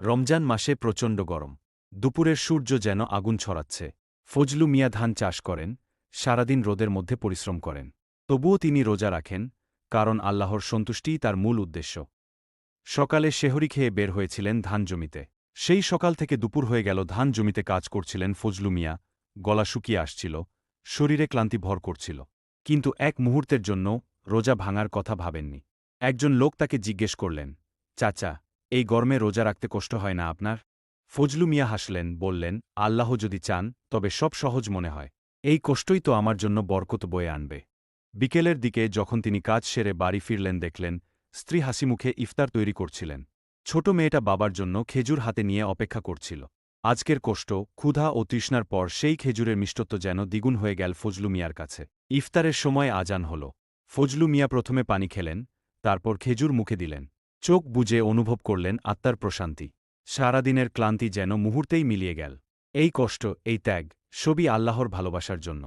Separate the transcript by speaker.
Speaker 1: রমজান মাসে প্রচণ্ড গরম। দুপুরের সূর্য যেন আগুন ছড়াচ্ছে। ফজলু মিয়া ধান চাষ করেন, সারাদিন রোদের মধ্যে পরিশ্রম করেন। তবুও তিনি রোজা রাখেন, কারণ আল্লাহর সন্তুষ্টিই তার মূল উদ্দেশ্য। সকালে শেহরি খেয়ে বের হয়েছিলেন ধান জমিতে। সেই সকাল থেকে দুপুর হয়ে গেল ধান জমিতে কাজ করছিলেন ফজলু মিয়া। গলা শুকিয়ে আসছিল, শরীরে ক্লান্তি ভর করছিল। কিন্তু এক মুহূর্তের জন্য রোজা ভাঙার কথা ভাবেননি। একজন লোক তাকে জিজ্ঞেস করলেন, চাচা এই গরমে রোজা রাখতে কষ্ট হয় না আপনার? ফজলু মিয়া হাসলেন, বললেন, আল্লাহ যদি চান, তবে সব সহজ মনে হয়। এই কষ্টই তো আমার জন্য বরকত বয়ে আনবে। বিকেলের দিকে যখন তিনি কাজ সেরে বাড়ি ফিরলেন, দেখলেন, স্ত্রী হাসিমুখে ইফতার তৈরি করছিলেন। ছোট মেয়েটা বাবার জন্য খেজুর হাতে নিয়ে অপেক্ষা করছিল। আজকের কষ্ট, ক্ষুধা ও তৃষ্ণার পর সেই খেজুরের মিষ্টত্ব যেন দ্বিগুণ হয়ে গেল ফজলু মিয়ার কাছে। ইফতারের সময় আজান হল। ফজলু মিয়া প্রথমে পানি খেলেন, তারপর খেজুর মুখে দিলেন। চোখ বুঝে অনুভব করলেন আত্মার প্রশান্তি। সারাদিনের ক্লান্তি যেন মুহূর্তেই মিলিয়ে গেল। এই কষ্ট, এই ত্যাগ, সবই আল্লাহর ভালোবাসার জন্য।